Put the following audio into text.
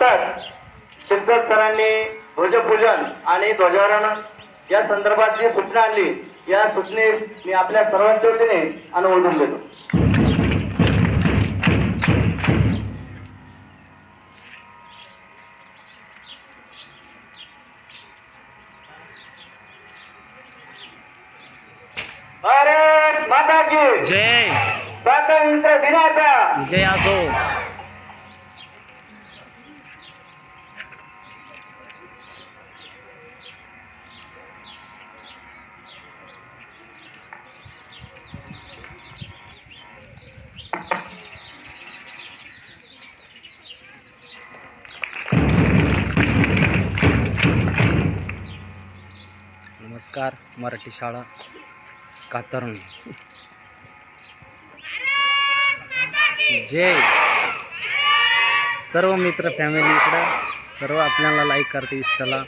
आत्ताच शिक्षक सरांनी ध्वजपूजन आणि ध्वजारोहण या संदर्भात जी सूचना आणली या सूचनेस मी आपल्या सर्वांच्या वतीने अनुमोदन देतो. भारत माता की जय. स्वातंत्र्य दिनाच्या जय असो नमस्कार मराठी शाळा कातरणी. जय. सर्व मित्र फॅमिली इकडं सर्व आपल्याला लाईक करते इष्टाला.